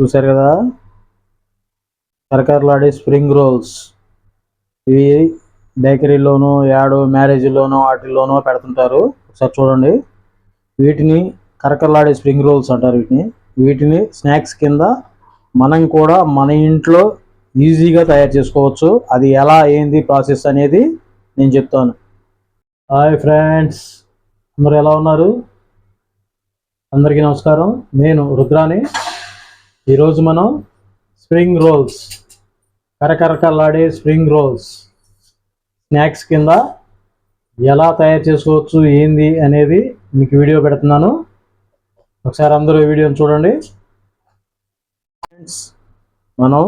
చూసారు కదా? కరకరలాడే స్ప్రింగ్ రోల్స్. ఇవి బేకరీలోనూ యాడో మ్యారేజ్లోనూ వాటిల్లోనో పెడుతుంటారు. ఒకసారి చూడండి. వీటిని కరకరలాడే స్ప్రింగ్ రోల్స్ అంటారు వీటిని. వీటిని స్నాక్స్ కింద మనం కూడా మన ఇంట్లో ఈజీగా తయారు చేసుకోవచ్చు. అది ఎలా ఏంది ప్రాసెస్ అనేది నేను చెప్తాను. Hi friends. అందరు ఎలా ఉన్నారు? అందరికీ నమస్కారం. నేను రుద్రాని. ఈరోజు మనం స్ప్రింగ్ రోల్స్ కరకరకలాడే స్ప్రింగ్ రోల్స్ స్నాక్స్ కింద ఎలా తయారు చేసుకోవచ్చు ఏంది అనేది మీకు వీడియో పెడుతున్నాను. ఒకసారి అందరూ వీడియోని చూడండి. ఫ్రెండ్స్ మనం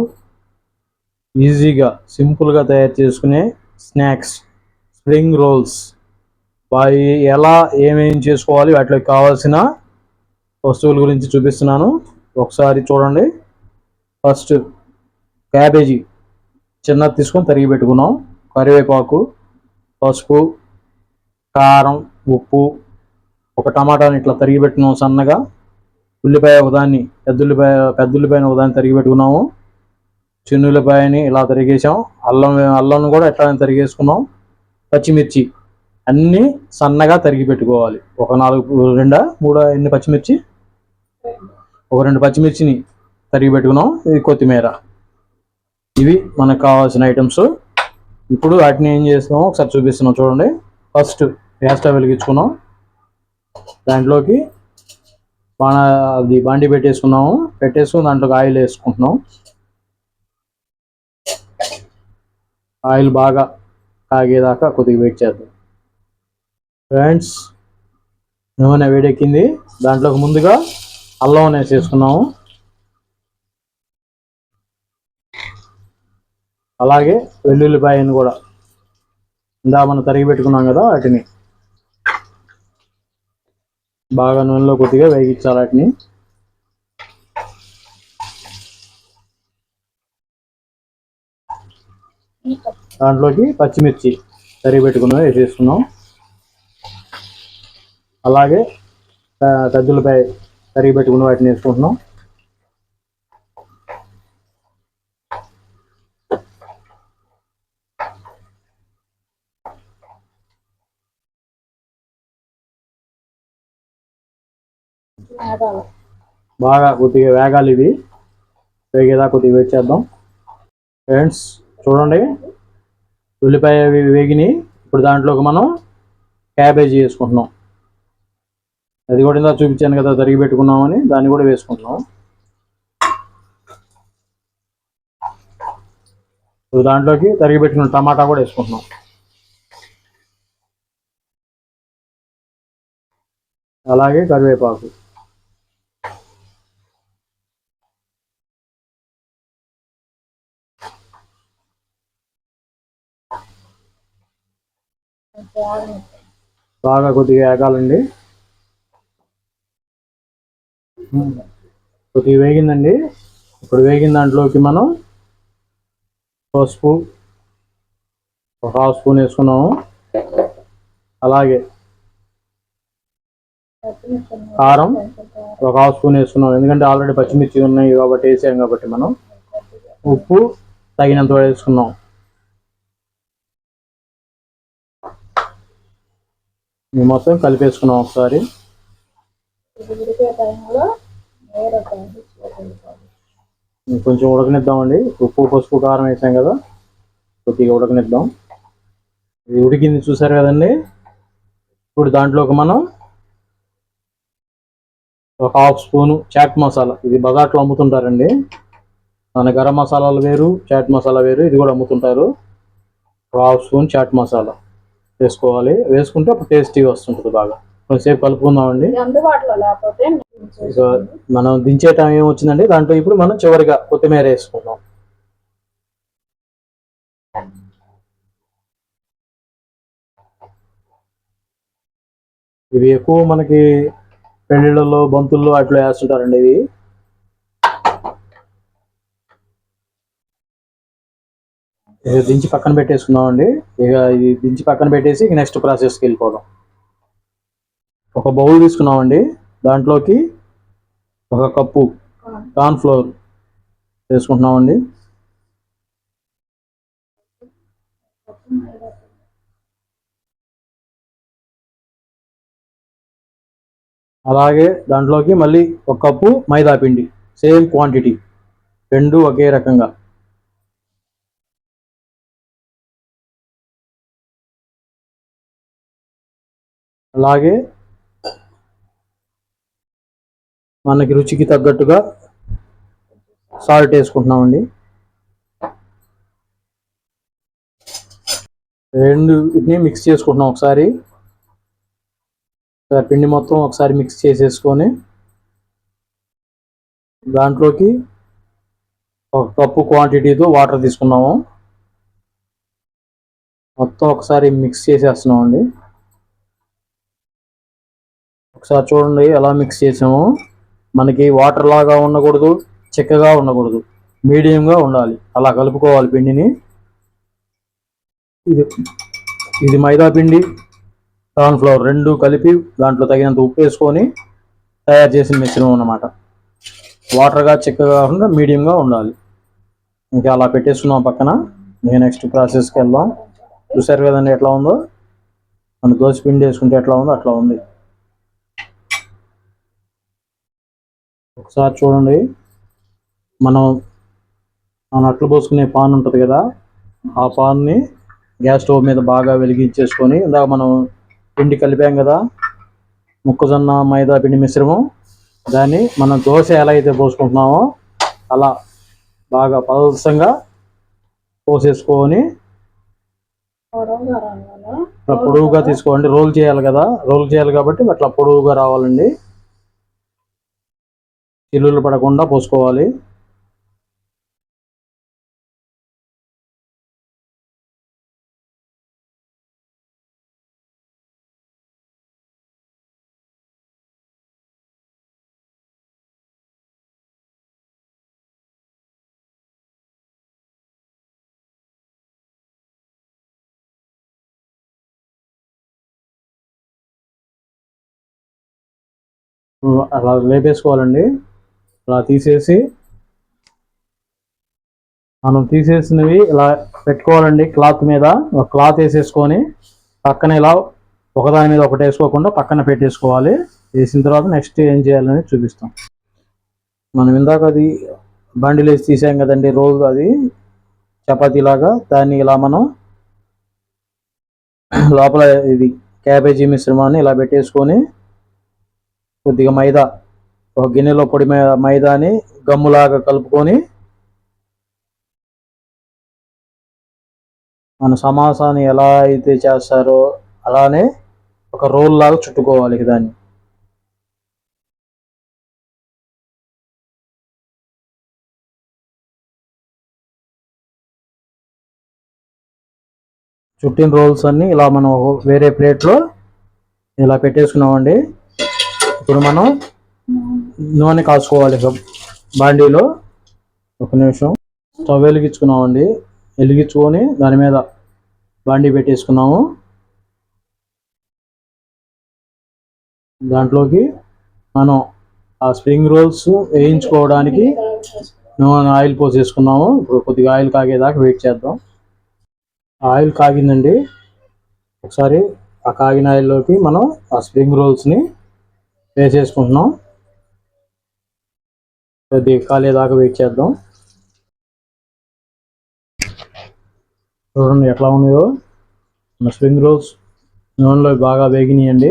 ఈజీగా సింపుల్గా తయారు చేసుకునే స్నాక్స్ స్ప్రింగ్ రోల్స్ అవి ఎలా ఏమేమి చేసుకోవాలి వాటికి కావాల్సిన వస్తువుల గురించి చూపిస్తున్నాను. ఒకసారి చూడండి. ఫస్ట్ క్యాబేజీ చిన్నది తీసుకొని తరిగి పెట్టుకున్నాం. కరివేపాకు పసుపు కారం ఉప్పు ఒక టమాటాని ఇట్లా తరిగి పెట్టినాం సన్నగా. ఉల్లిపాయ ఒకదాన్ని పెద్దుల్లిపాయ పెద్ద ఒకదాన్ని తరిగి పెట్టుకున్నాము. చిన్నుల్లిపాయని ఇలా తరిగేసాం. అల్లం అల్లం కూడా ఎట్లా తరిగేసుకున్నాం. పచ్చిమిర్చి అన్నీ సన్నగా తరిగి పెట్టుకోవాలి. ఒక నాలుగు రెండా మూడు ఎన్ని పచ్చిమిర్చి? ఒక రెండు పచ్చిమిర్చిని తరిగి పెట్టుకున్నాం. ఇది కొత్తిమీర. ఇవి మనకు కావాల్సిన ఐటమ్స్. ఇప్పుడు వాటిని ఏం చేస్తున్నాం? ఒకసారి చూపిస్తున్నాం చూడండి. ఫస్ట్ గ్యాస్ స్టవ్ వెలిగించుకున్నాం. దాంట్లోకి బాణ అది బాండి పెట్టేసుకున్నాము. పెట్టేసుకుని దాంట్లోకి ఆయిల్ వేసుకుంటున్నాం. ఆయిల్ బాగా కాగేదాకా కొద్దిగా వెయిట్ చేద్దాం. ఫ్రెండ్స్ నూనె వేడెక్కింది. దాంట్లోకి ముందుగా అల్లం వేసేసుకున్నాము అలాగే వెల్లుల్లిపాయని కూడా ఇందా మనం తరిగి పెట్టుకున్నాం కదా వాటిని. బాగా నూనెలో కొద్దిగా వేగించాలి వాటిని. దాంట్లోకి పచ్చిమిర్చి తరిగి పెట్టుకున్నాం వేసేసుకున్నాం. అలాగే పెద్దలపై తరిగి పెట్టుకున్న వాటిని వేసుకుంటున్నాం. బాగా కొద్దిగా వేగాలి ఇవి. వేగేదా కొద్దిగా వెయిట్ చేద్దాం. ఫ్రెండ్స్ చూడండి. ఉల్లిపాయ అవి ఇప్పుడు దాంట్లోకి మనం క్యాబేజీ వేసుకుంటున్నాం. అది కూడా ఇందా చూపించాను కదా తరిగి పెట్టుకున్నామని దాన్ని కూడా వేసుకుంటున్నాం. ఇప్పుడు దాంట్లోకి తరిగి పెట్టుకున్న టమాటా కూడా వేసుకుంటున్నాం. అలాగే కరివేపాకు. బాగా కొద్దిగా ఏకాలండి కొద్దిగా వేగిందండి. ఇప్పుడు వేగిన దాంట్లోకి మనం పసుపు ఒక హాఫ్ స్పూన్ వేసుకున్నాము. అలాగే కారం ఒక హాఫ్ స్పూన్ వేసుకున్నాం ఎందుకంటే ఆల్రెడీ పచ్చిమిర్చి ఉన్నాయి కాబట్టి వేసాం కాబట్టి మనం ఉప్పు తగినంత వేసుకున్నాం. మొత్తం కలిపేసుకున్నాం ఒకసారి. కొంచెం ఉడకనిద్దామండి. ఉప్పు పసుపు కారం వేసాం కదా. కొద్దిగా ఉడకనిద్దాం. ఇది ఉడికింది చూసారు కదండి? ఇప్పుడు దాంట్లోకి మనం ఒక హాఫ్ స్పూను చాట్ మసాలా. ఇది బజార్లో అమ్ముతుంటారండి. మన గరం మసాలాలు వేరు చాట్ మసాలా వేరు. ఇది కూడా అమ్ముతుంటారు. ఒక హాఫ్ స్పూన్ చాట్ మసాలా వేసుకోవాలి. వేసుకుంటే అప్పుడు టేస్టీగా వస్తుంటుంది బాగా. కొంచెంసేపు కలుపుకుందామండి. అందుబాటులో లేకపోతే ఇక మనం దించే టైం ఏం వచ్చిందండి దాంట్లో ఇప్పుడు మనం చివరిగా కొత్తిమీర వేసుకుందాం. ఇవి ఎక్కువ మనకి పెళ్ళిళ్ళలో బంతుల్లో అట్లా వేస్తుంటారండి ఇవి. ఇది దించి పక్కన పెట్టేసుకుందాం అండి ఇక ఇది దించి పక్కన పెట్టేసి నెక్స్ట్ ప్రాసెస్కి వెళ్ళిపోదాం. ఒక బౌల్ తీసుకున్నామండి. దాంట్లోకి ఒక కప్పు కార్న్ ఫ్లోర్ వేసుకుంటున్నామండి. అలాగే దాంట్లోకి మళ్ళీ ఒక కప్పు మైదా పిండి సేమ్ క్వాంటిటీ రెండు ఒకే రకంగా. అలాగే మనకి రుచికి తగ్గట్టుగా సాల్ట్ వేసుకుంటున్నామండి. రెండు వీటిని మిక్స్ చేసుకుంటున్నాం ఒకసారి. పిండి మొత్తం ఒకసారి మిక్స్ చేసేసుకొని దాంట్లోకి ఒక కప్పు క్వాంటిటీతో వాటర్ తీసుకున్నాము. మొత్తం ఒకసారి మిక్స్ చేసేస్తున్నామండి. ఒకసారి చూడండి ఎలా మిక్స్ చేసాము. మనకి వాటర్ లాగా ఉండకూడదు చిక్కగా ఉండకూడదు. మీడియంగా ఉండాలి. అలా కలుపుకోవాలి పిండిని. ఇది ఇది మైదా పిండి. కార్న్ ఫ్లవర్ రెండు కలిపి దాంట్లో తగినంత ఉప్పు వేసుకొని తయారు చేసిన మిశ్రమం అన్నమాట. వాటర్గా చిక్కగా కాకుండా మీడియంగా ఉండాలి. ఇంకా అలా పెట్టేసుకున్నాం పక్కన. ఇంకా నెక్స్ట్ ప్రాసెస్కి వెళ్దాం. చూసారు కదండి ఎట్లా ఉందో? మన దోశ పిండి వేసుకుంటే ఎట్లా ఉందో అట్లా ఉంది. ఒకసారి చూడండి. మనం మన అట్లు పోసుకునే పాన్ ఉంటుంది కదా ఆ పాన్ని గ్యాస్ స్టవ్ మీద బాగా వెలిగించేసుకొని ఇందాక మనం పిండి కలిపాం కదా మొక్కజొన్న మైదా పిండి మిశ్రమం దాన్ని మనం దోశ ఎలా అయితే పోసుకుంటున్నామో అలా బాగా పలసంగా పోసేసుకొని పొడవుగా తీసుకోండి. రోల్ చేయాలి కదా రోల్ చేయాలి కాబట్టి అట్లా పొడవుగా రావాలండి. చిల్లులు పడకుండా పోసుకోవాలి. అలా లేపేసుకోవాలండి. ఇలా తీసేసి మనం తీసేసినవి ఇలా పెట్టుకోవాలండి క్లాత్ మీద. ఒక క్లాత్ వేసేసుకొని పక్కన ఇలా ఒకదాని మీద ఒకటి వేసుకోకుండా పక్కన పెట్టేసుకోవాలి. వేసిన తర్వాత నెక్స్ట్ ఏం చేయాలని చూపిస్తాం. మనం ఇందాక అది బండిలు వేసి తీసాం కదండి రోజు అది చపాతీలాగా దాన్ని ఇలా మనం లోపల ఇది క్యాబేజీ మిశ్రమాన్ని ఇలా పెట్టేసుకొని కొద్దిగా మైదా ఒక గిన్నెలో పొడి మైదాని గమ్ములాగా కలుపుకొని మన సమాసాన్ని ఎలా అయితే చేస్తారో అలానే ఒక రోల్ లాగా చుట్టుకోవాలి దాన్ని. చుట్టిన రోల్స్ అన్ని ఇలా మనం వేరే ప్లేట్లో ఇలా పెట్టేసుకున్నామండి. ఇప్పుడు మనం నూనె కాసుకోవాలి బాండీలో ఒక నిమిషం. స్టవ్ వెలిగించుకున్నామండి. వెలిగించుకొని దాని మీద బాండీ పెట్టేసుకున్నాము. దాంట్లోకి మనం ఆ స్ప్రింగ్ రోల్స్ వేయించుకోవడానికి నూనె ఆయిల్ పోసేసుకున్నాము. ఇప్పుడు కొద్దిగా ఆయిల్ కాగేదాకా వెయిట్ చేద్దాం. ఆయిల్ కాగిందండి. ఒకసారి ఆ కాగిన ఆయిల్లోకి మనం ఆ స్ప్రింగ్ రోల్స్ని వేసేసుకుంటున్నాం. కొద్దిగా కాలేదాకా వెయిట్ చేద్దాం. చూడండి ఎట్లా ఉన్నాయో. మన స్ప్రింగ్ రోల్స్ నూనెలో బాగా వేగినాయండి.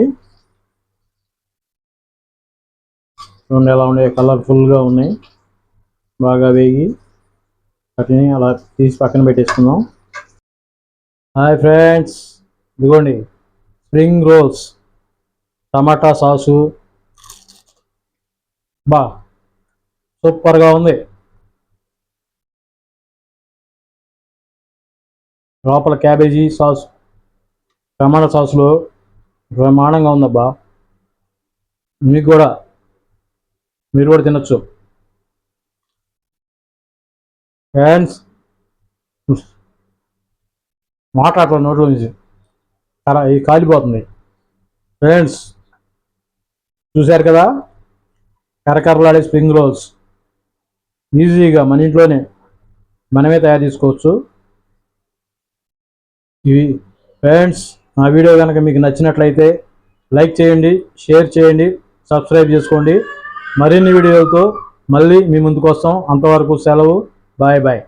చూడండి ఎలా ఉన్నాయి కలర్ఫుల్గా ఉన్నాయి. బాగా వేగి వాటిని అలా తీసి పక్కన పెట్టేసుకుందాం. హాయ్ ఫ్రెండ్స్ ఇదిగోండి. Spring rolls tomato sauce. బా సూపర్గా ఉంది. లోపల క్యాబేజీ సాస్ టమాటా సాస్లో బ్రహ్మాండంగా ఉందబ్బా. మీకు కూడా మీరు కూడా తినచ్చు. ఫ్యాన్స్ మాట్లాడటం నోట్లో నుంచి. ఇది కాలిపోతుంది. ఫ్రెండ్స్ చూశారు కదా? కరకరలాడే స్ప్రింగ్ రోల్స్. ఈజీగా మన ఇంట్లోనే మనమే తయారు చేసుకోవచ్చు. ఇవి ఫ్రెండ్స్ నా వీడియో కనుక మీకు నచ్చినట్లయితే లైక్ చేయండి షేర్ చేయండి సబ్స్క్రైబ్ చేసుకోండి. మరిన్ని వీడియోలతో మళ్ళీ మీ ముందుకు వస్తాం. అంతవరకు సెలవు. Bye bye.